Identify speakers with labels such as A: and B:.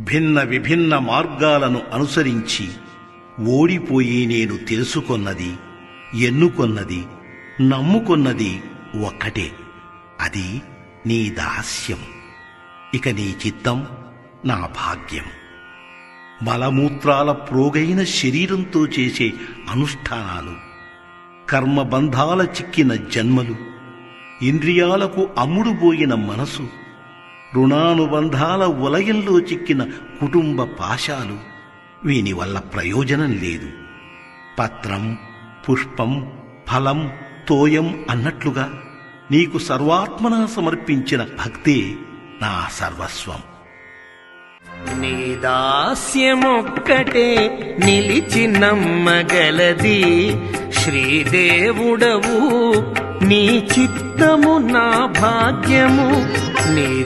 A: భిన్న విభిన్న మార్గాలను అనుసరించి ఓడిపోయి నేను తెలుసుకొన్నది ఎన్నుకొన్నది నమ్ముకొన్నది ఒక్కటే. అది నీ దాస్యం. ఇక నీ చిత్తం నా భాగ్యం. మలమూత్రాల ప్రోగైన శరీరంతో చేసే అనుష్ఠానాలు కర్మబంధాల చిక్కిన జన్మలు ఇంద్రియాలకు అమ్ముడుపోయిన మనసు రుణానుబంధాల ఉలయంలో చిక్కిన కుటుంబ పాశాలు వీని వల్ల ప్రయోజనం లేదు. పత్రం పుష్పం ఫలం తోయం అన్నట్లుగా నీకు సర్వాత్మన సమర్పించిన భక్తే నా సర్వస్వం.
B: నీ దాస్యమొక్కటే నిలిచి నమ్మగలది. శ్రీదేవుడవు నీ చిత్తము నా భాగ్యము. నీ